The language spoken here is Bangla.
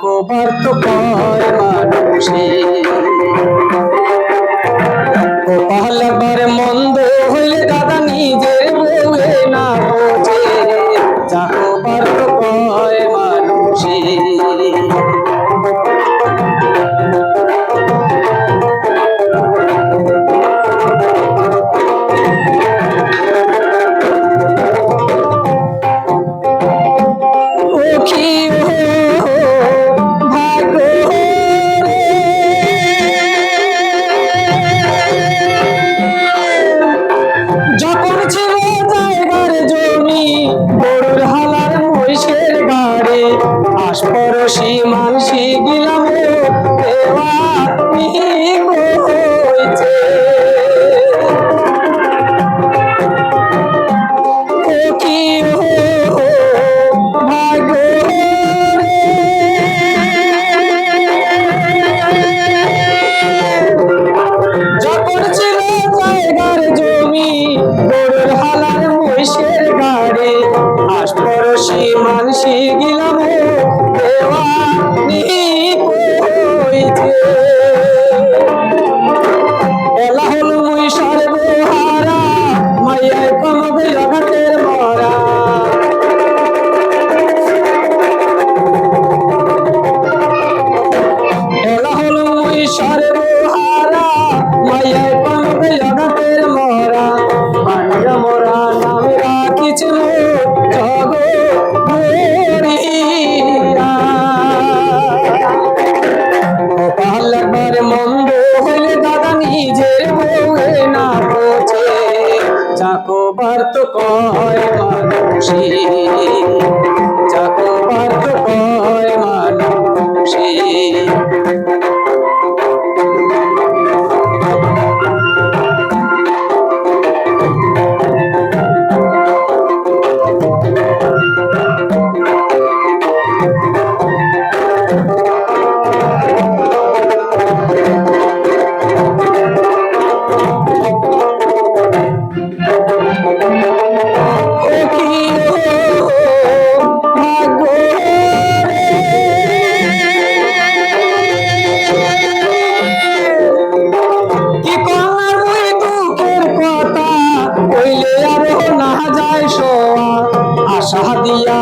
কভার্ত পায় মানুষে কপাল আবার মন্দ হইলে দাদা নিজের বউয়ে না বোঝে যা কভার্ত পায় মানুষে Okay. contigo. বসি মানসি গিলামে দেওয়ানি কইছে এলা হল ঝিয়ে যায় সোয়া আশা দিয়া